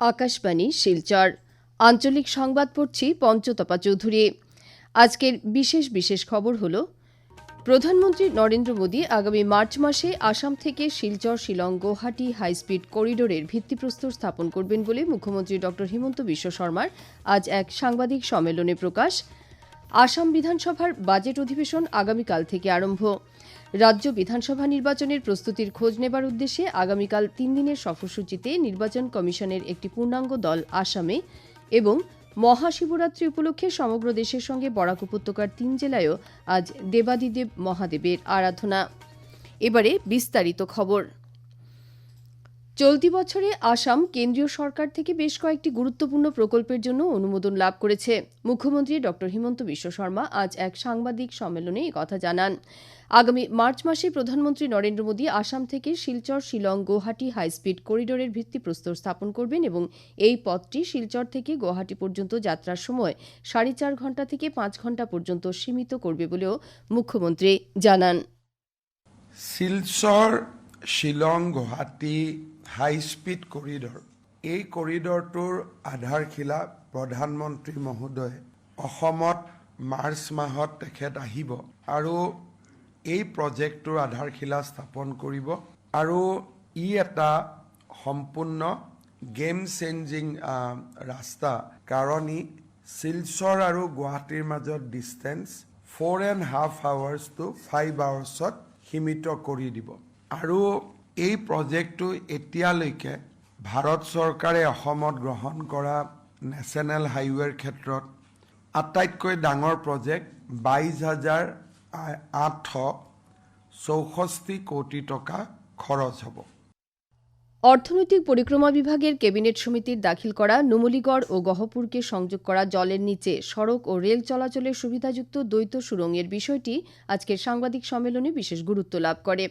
আকাশবাণী, শিলচর। আঞ্চলিক সংবাদ পড়ছি পঞ্চতপা চৌধুরী। আজকের বিশেষ বিশেষ খবর হল, প্রধানমন্ত্রী নরেন্দ্র মোদী আগামী মার্চ মাসে আসাম থেকে শিলচর, শিলং, গৌহাটি হাইস্পিড করিডোরের ভিত্তিপ্রস্তর স্থাপন করবেন বলে মুখ্যমন্ত্রী ড হিমন্ত বিশ্ব শর্মার আজ এক সাংবাদিক সম্মেলনে প্রকাশ। আসাম বিধানসভার বাজেট অধিবেশন আগামীকাল থেকে আরম্ভ। রাজ্য বিধানসভা নির্বাচনের প্রস্তুতির খোঁজ নেবার উদ্দেশ্যে আগামীকাল তিন দিনের সফরসূচিতে নির্বাচন কমিশনের একটি পূর্ণাঙ্গ দল আসামে এবং মহাশিবরাত্রি উপলক্ষে সমগ্র দেশের সঙ্গে বরাক উপত্যকার তিন জেলায়ও আজ দেবাদিদেব মহাদেবের আরাধনা। এবারে বিস্তারিত খবর। চলতি বছরে আসাম কেন্দ্রীয় সরকার থেকে বেশ কয়েকটি গুরুত্বপূর্ণ প্রকল্পের জন্য অনুমোদন লাভ করেছে। মুখ্যমন্ত্রী ড. হিমন্ত বিশ্ব শর্মা আজ এক সাংবাদিক সম্মেলনে কথা জানান। আগামী মার্চ মাসে প্রধানমন্ত্রী নরেন্দ্র মোদী আসাম থেকে শিলচর, শিলং গুয়াহাটি হাইস্পিড করিডোরের ভিত্তিপ্রস্তর স্থাপন করবেন এবং এই পথটি শিলচর থেকে গৌহাটি পর্যন্ত যাত্রার সময় সাড়ে চার ঘণ্টা থেকে পাঁচ ঘণ্টা পর্যন্ত সীমিত করবে বলেও মুখ্যমন্ত্রী জানান। Silchar Shillong Guwahati high speed corridor এই কৰিডৰটোৰ আধাৰশিলা প্ৰধানমন্ত্ৰী মহোদয়ে অসমত মাৰ্চ মাহত তেখেত আহিব আৰু এই প্ৰজেক্টটোৰ আধাৰশিলা স্থাপন কৰিব আৰু ই এটা সম্পূৰ্ণ গেম চেঞ্জিং ৰাস্তা। কাৰণ ই শিলচৰ আৰু গুৱাহাটীৰ মাজত distance four and half hours to five আৱাৰ্ছত সীমিত কৰি দিব। আৰু এই প্ৰজেক্টটো এতিয়ালৈকে ভাৰত চৰকাৰে অসমত গ্ৰহণ কৰা নেশ্যনেল হাইৱেৰ ক্ষেত্ৰত আটাইতকৈ ডাঙৰ প্ৰজেক্ট বাইছ হাজাৰ আঠশ চৌষষ্ঠি কোটি টকা খৰচ হ'ব। অর্থনৈতিক পরিক্রমা বিভাগের ক্যাবিনেট সমিতির দাখিল করা নুমলিগড় ও গহপুরকে সংযোগ করা জলের নিচে সড়ক ও রেল চলাচলের সুবিধাযুক্ত দ্বৈত সুড়ঙ্গের বিষয়টি আজকের সাংবাদিক সম্মেলনে বিশেষ গুরুত্ব লাভ করে।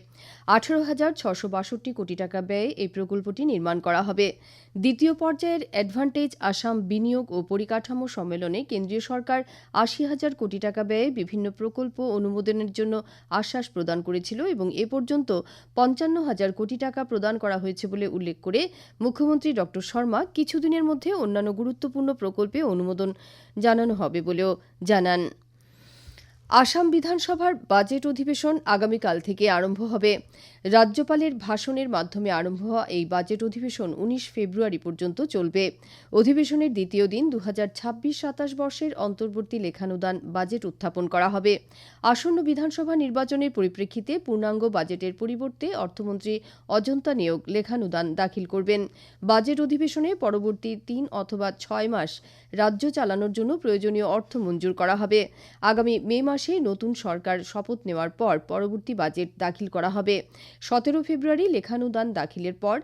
আঠারো হাজার ছশো বাষট্টি কোটি টাকা ব্যয়ে এই প্রকল্পটি নির্মাণ করা হবে। দ্বিতীয় পর্যায়ের অ্যাডভান্টেজ আসাম বিনিয়োগ ও পরিকাঠামো সম্মেলনে কেন্দ্রীয় সরকার আশি হাজার কোটি টাকা ব্যয়ে বিভিন্ন প্রকল্প অনুমোদনের জন্য আশ্বাস প্রদান করেছিল এবং এ পর্যন্ত পঞ্চান্ন হাজার কোটি টাকা প্রদান করা হয়েছে বলে উল্লেখ করে মুখ্যমন্ত্রী ড শর্মা কিছুদিনের মধ্যে অন্যান্য গুরুত্বপূর্ণ প্রকল্পে অনুমোদন জানানো হবে বলেও জানান। আসাম বিধানসভার বাজেট অধিবেশন আগামীকাল থেকে আরম্ভ হবে। রাজ্যপালের ভাষণের মাধ্যমে আরম্ভ হওয়া এই বাজেট অধিবেশন উনিশ ফেব্রুয়ারি পর্যন্ত চলবে। অধিবেশনের দ্বিতীয় দিন দু হাজার ছাব্বিশ সাতাশ বর্ষের অন্তর্বর্তী লেখানুদান বাজেট উত্থাপন করা হবে। আসন্ন বিধানসভা নির্বাচনের পরিপ্রেক্ষিতে পূর্ণাঙ্গ বাজেটের পরিবর্তে অর্থমন্ত্রী অজন্তা নিয়োগ লেখানুদান দাখিল করবেন। বাজেট অধিবেশনে পরবর্তী তিন অথবা ছয় মাস রাজ্য চালানোর জন্য প্রয়োজনীয় অর্থ মঞ্জুর করা হবে। আগামী মে মাসে নতুন সরকার শপথ নেওয়ার পর পরবর্তী বাজেট দাখিল করা হবে। সতেরো ফেব্রুয়ারি লেখানুদান দাখিলের পর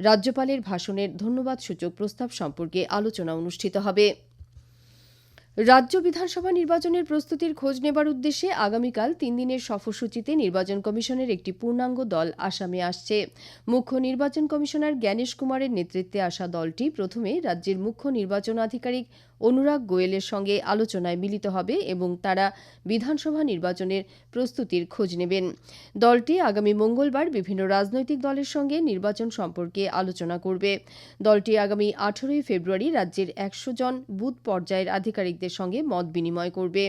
রাজ্যপালের ভাষণের ধন্যবাদ সূচক প্রস্তাব সম্পর্কে আলোচনা অনুষ্ঠিত হবে। রাজ্য বিধানসভা নির্বাচনের প্রস্তুতির খোঁজ নেবার উদ্দেশ্যে আগামীকাল তিন দিনের সফরসূচিতে নির্বাচন কমিশনের একটি পূর্ণাঙ্গ দল আসামে আসছে। মুখ্য নির্বাচন কমিশনার জ্ঞানেশ কুমারের নেতৃত্বে আসা দলটি প্রথমে রাজ্যের মুখ্য নির্বাচন আধিকারিক অনুরাগ গোয়েলের সঙ্গে আলোচনায় মিলিত হবে এবং তারা বিধানসভা নির্বাচনের প্রস্তুতির খোঁজ নেবেন। দলটি আগামী মঙ্গলবার বিভিন্ন রাজনৈতিক দলের সঙ্গে নির্বাচন সম্পর্কে আলোচনা করবে। দলটি আগামী আঠারোই ফেব্রুয়ারি রাজ্যের একশো জন বুথ পর্যায়ের আধিকারিকদের সঙ্গে মত বিনিময় করবে।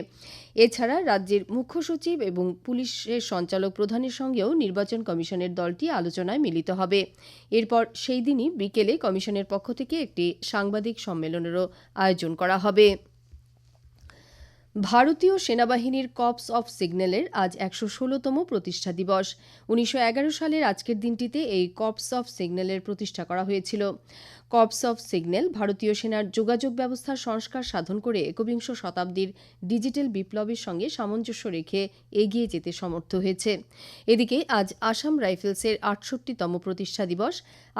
এছাড়া রাজ্যের মুখ্য সচিব এবং পুলিশের সঞ্চালক প্রধানের সঙ্গেও নির্বাচন কমিশনের দলটি আলোচনায় মিলিত হবে। এরপর সেই দিনই বিকেলে কমিশনের পক্ষ থেকে একটি সাংবাদিক সম্মেলনেরও আয়োজন করা হবে। ভারতীয় সেনাবাহিনীর কপস অফ সিগন্যালের আজ একশো ষোলোতম প্রতিষ্ঠা দিবস। উনিশশো এগারো সালের আজকের দিনটিতে এই কপস অফ সিগন্যালের প্রতিষ্ঠা করা হয়েছিল। কপস অফ সিগন্যাল ভারতীয় সেনার যোগাযোগ ব্যবস্থার সংস্কার সাধন করে একবিংশ শতাব্দীর ডিজিটাল বিপ্লবের সঙ্গে সামঞ্জস্য রেখে এগিয়ে যেতে সমর্থ হয়েছে। এদিকে আজ আসাম রাইফেলসের আটষট্টিতম প্রতিষ্ঠা দিবস।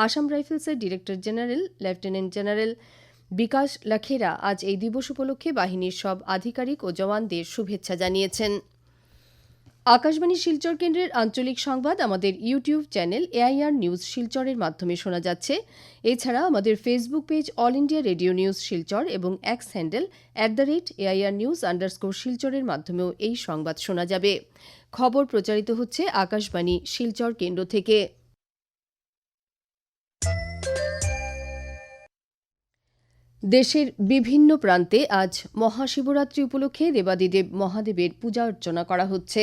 Assam রাইফেলসের director general, lieutenant general Bikash Lakhera আজ এই দিবস উপলক্ষে বাহিনীর সব আধিকারিক ও জওয়ানদের শুভেচ্ছা জানিয়েছেন। আকাশবাণী শিলচর কেন্দ্রের আঞ্চলিক সংবাদ আমাদের ইউটিউব চ্যানেল এআইআর নিউজ শিলচরের মাধ্যমে শোনা যাচ্ছে। এছাড়া আমাদের Facebook page All India Radio news Silchar এবং X handle at the rate AIR news underscore শিলচরের মাধ্যমেও এই সংবাদ শোনা যাবে। খবর প্রচারিত হচ্ছে আকাশবাণী শিলচর কেন্দ্র থেকে। দেশের বিভিন্ন প্রান্তে আজ মহাশিবরাত্রি উপলক্ষে দেবাদিদেব মহাদেবের পূজা অর্চনা করা হচ্ছে।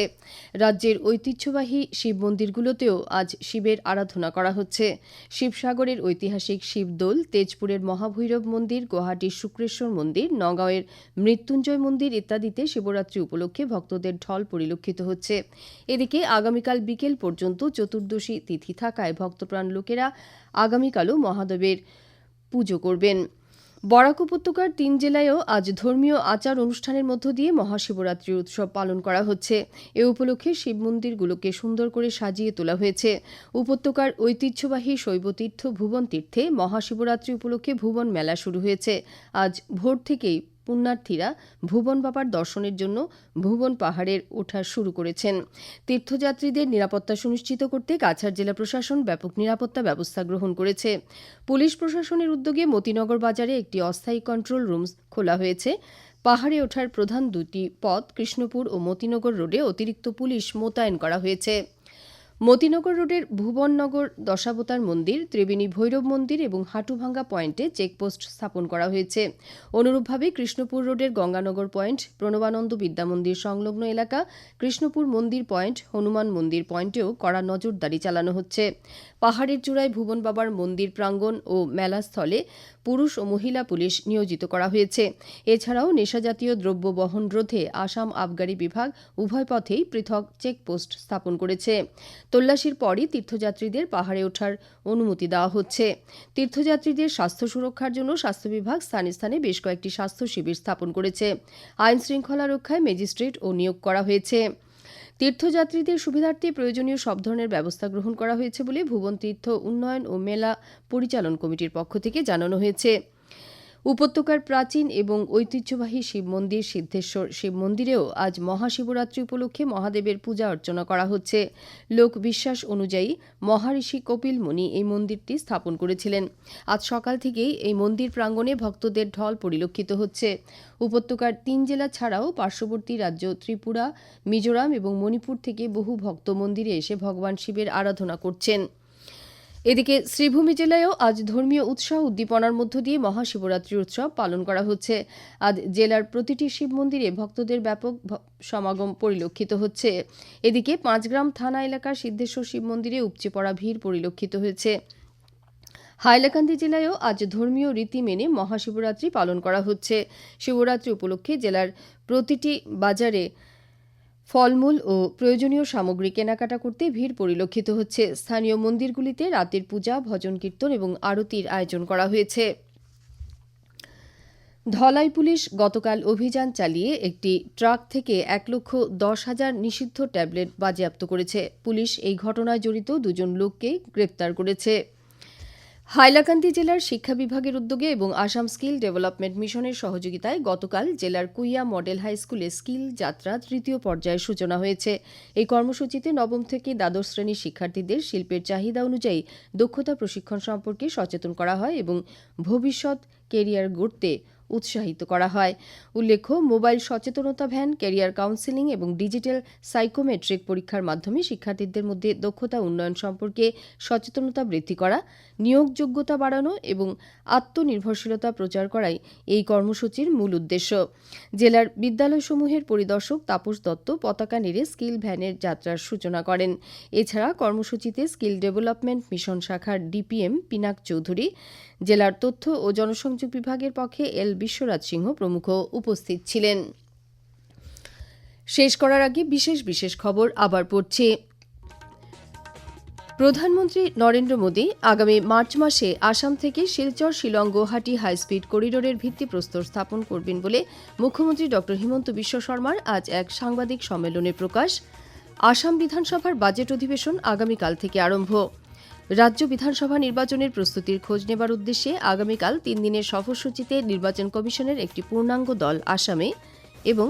রাজ্যের ঐতিহ্যবাহী শিব মন্দিরগুলোতেও আজ শিবের আরাধনা করা হচ্ছে। শিবসাগরের ঐতিহাসিক শিবদোল, তেজপুরের মহাভৈরব মন্দির, গুয়াহাটির শুক্রেশ্বর মন্দির, নগাঁওয়ের মৃত্যুঞ্জয় মন্দির ইত্যাদিতে শিবরাত্রি উপলক্ষে ভক্তদের ঢল পরিলক্ষিত হচ্ছে। এদিকে আগামীকাল বিকেল পর্যন্ত চতুর্দশী তিথি থাকায় ভক্তপ্রাণ লোকেরা আগামীকালও মহাদেবের পুজো করবেন। বরাক উপত্যকার তিন জেলায়ও আজ ধর্মীয় আচার অনুষ্ঠানের মধ্য দিয়ে মহাশিবরাত্রি উৎসব পালন করা হচ্ছে। এ উপলক্ষে শিব মন্দিরগুলোকে সুন্দর করে সাজিয়ে তোলা হয়েছে। উপত্যকার ঐতিহ্যবাহী শৈবতীর্থ ভুবন তীর্থে মহাশিবরাত্রি উপলক্ষে ভুবন মেলা শুরু হয়েছে। আজ ভোর থেকেই পুণ্যার্থীরা ভুবন বাবার দর্শনের জন্য ভুবন পাহাড়ের ওঠা শুরু করেছেন। তীর্থযাত্রীদের নিরাপত্তা সুনিশ্চিত করতে কাছাড় জেলা প্রশাসন ব্যাপক নিরাপত্তা ব্যবস্থা গ্রহণ করেছে। পুলিশ প্রশাসনের উদ্যোগে মতিনগর বাজারে একটি অস্থায়ী কন্ট্রোল রুম খোলা হয়েছে। পাহাড়ে ওঠার প্রধান দুটি পথ কৃষ্ণপুর ও মতিনগর রোডে অতিরিক্ত পুলিশ মোতায়েন করা হয়েছে। মতিনগর রোডের ভুবননগর দশাবতার মন্দির, ত্রিবেণী ভৈরব মন্দির এবং হাটুভাঙ্গা পয়েন্টে চেকপোস্ট স্থাপন করা হয়েছে। অনুরূপভাবে কৃষ্ণপুর রোডের গঙ্গানগর পয়েন্ট, প্রণবানন্দ বিদ্যামন্দির সংলগ্ন এলাকা, কৃষ্ণপুর মন্দির পয়েন্ট, হনুমান মন্দির পয়েন্টেও কড়া নজরদারি চালানো হচ্ছে। পাহাড়ের চূড়ায় ভুবন বাবার মন্দির প্রাঙ্গণ ও মেলাস্থলে পুরুষ ও মহিলা পুলিশ নিয়োজিত করা হয়েছে। এছাড়াও নেশাজাতীয় দ্রব্য বহন রোধে আসাম আবগারি বিভাগ উভয় পথেই পৃথক চেকপোস্ট স্থাপন করেছে। তল্লাশির পরই তীর্থযাত্রীদের পাহাড়ে ওঠার অনুমতি দেওয়া হচ্ছে। তীর্থযাত্রীদের স্বাস্থ্য সুরক্ষার জন্য স্বাস্থ্য বিভাগ স্থানে স্থানে বেশ কয়েকটি স্বাস্থ্য শিবির স্থাপন করেছে। আইন শৃঙ্খলা রক্ষায় ম্যাজিস্ট্রেট ও নিয়োগ করা হয়েছে। তীর্থযাত্রীদের সুবিধার্থে প্রয়োজনীয় সব ধরনের ব্যবস্থা গ্রহণ করা হয়েছে বলে ভুবন তীর্থ উন্নয়ন ও মেলা পরিচালন কমিটির পক্ষ থেকে জানানো হয়েছে। উপত্যকার প্রাচীন এবং ঐতিহ্যবাহী শিব মন্দির সিদ্ধেশ্বর শিব মন্দিরেও আজ মহাশিবরাত্রি উপলক্ষে মহাদেবের পূজা অর্চনা করা হচ্ছে। লোক বিশ্বাস অনুযায়ী মহারিষি কপিল মুনি এই মন্দিরটি স্থাপন করেছিলেন। আজ সকাল থেকেই এই মন্দির প্রাঙ্গণে ভক্তদের ঢল পরিলক্ষিত হচ্ছে। উপত্যকার তিন জেলা ছাড়াও পার্শ্ববর্তী রাজ্য ত্রিপুরা, মিজোরাম এবং মণিপুর থেকে বহু ভক্ত মন্দিরে এসে ভগবান শিবের আরাধনা করছেন। এদিকে শ্রীভূমি জেলায়ও আজ ধর্মীয় উৎসাহ উদ্দীপনার মধ্য দিয়ে মহাশিবরাত্রি উৎসব পালন করা হচ্ছে। আজ জেলার প্রতিটি শিব মন্দিরে ভক্তদের ব্যাপক সমাগম পরিলক্ষিত হচ্ছে। এদিকে পাঁচগ্রাম থানা এলাকার সিদ্ধেশ্বর শিব মন্দিরে উপচে পড়া ভিড় পরিলক্ষিত হয়েছে। হাইলাকান্দি জেলায়ও আজ ধর্মীয় রীতি মেনে মহাশিবরাত্রি পালন করা হচ্ছে। শিবরাত্রি উপলক্ষে জেলার প্রতিটি বাজারে ফলমূল ও প্রয়োজনীয় সামগ্রী কেনাকাটা করতে ভিড় পরিলক্ষিত হচ্ছে। স্থানীয় মন্দিরগুলিতে রাতের পূজা, ভজন কীর্তন এবং আরতির আয়োজন করা হয়েছে। ধলাই পুলিশ গতকাল অভিযান চালিয়ে একটি ট্রাক থেকে এক লক্ষ দশ হাজার নিষিদ্ধ ট্যাবলেট বাজেয়াপ্ত করেছে। পুলিশ এই ঘটনায় জড়িত দুজন লোককে গ্রেপ্তার করেছে। হাইলাকান্দি জেলার শিক্ষা বিভাগের উদ্যোগে এবং আসাম স্কিল ডেভেলপমেন্ট মিশনের সহযোগিতায় গতকাল জেলার কুইয়া মডেল হাই স্কুলে স্কিল যাত্রা তৃতীয় পর্যায়ের সূচনা হয়েছে। এই কর্মসূচিতে নবম থেকে দ্বাদশ শ্রেণির শিক্ষার্থীদের শিল্পের চাহিদা অনুযায়ী দক্ষতা প্রশিক্ষণ সম্পর্কে সচেতন করা হয় এবং ভবিষ্যৎ কেরিয়ার গড়তে উৎসাহিত করা হয়। উল্লেখ্য, মোবাইল সচেতনতা ভ্যান, ক্যারিয়ার কাউন্সেলিং এবং ডিজিটাল সাইকোমেট্রিক পরীক্ষার মাধ্যমে শিক্ষার্থীদের মধ্যে দক্ষতা উন্নয়ন সম্পর্কে সচেতনতা বৃদ্ধি করা, নিয়োগযোগ্যতা বাড়ানো এবং আত্মনির্ভরশীলতা প্রচার করাই এই কর্মসূচির মূল উদ্দেশ্য। জেলার বিদ্যালয়সমূহের পরিদর্শক তাপস দত্ত পতাকা নেড়ে স্কিল ভ্যানের যাত্রার সূচনা করেন। এছাড়া কর্মসূচিতে স্কিল ডেভেলপমেন্ট মিশন শাখার ডিপিএম পিনাক চৌধুরী, জেলার তথ্য ও জনসংযোগ বিভাগের পক্ষে এল বিশ্বরাজ সিংহ প্রমুখ উপস্থিত ছিলেন। শেষ করার আগে বিশেষ বিশেষ খবর আবার পড়ছে। প্রধানমন্ত্রী নরেন্দ্র মোদী আগামী মার্চ মাসে আসাম থেকে শিলচর, শিলং, গুয়াহাটি হাইস্পিড করিডোরের ভিত্তিপ্রস্তর স্থাপন করবেন বলে মুখ্যমন্ত্রী ড হিমন্ত বিশ্ব শর্মার আজ এক সাংবাদিক সম্মেলনে প্রকাশ। আসাম বিধানসভার বাজেট অধিবেশন আগামীকাল থেকে আরম্ভ। রাজ্য বিধানসভা নির্বাচনের প্রস্তুতির খোঁজ নেবার উদ্দেশ্যে আগামীকাল তিন দিনের সফরসূচিতে নির্বাচন কমিশনের একটি পূর্ণাঙ্গ দল আসামে এবং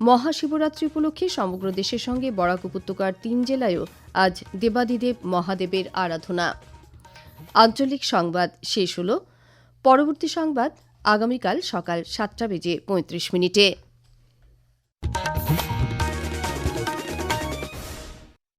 মহাশিবরাত্রি উপলক্ষে সমগ্র দেশের সঙ্গে বরাক উপত্যকার তিন জেলায়ও আজ দেবাদিদেব মহাদেবের আরাধনা। আঞ্চলিক সংবাদ শেষ হল। পরবর্তী সংবাদ আগামীকাল সকাল সাতটা বেজে পঁয়ত্রিশ মিনিটে।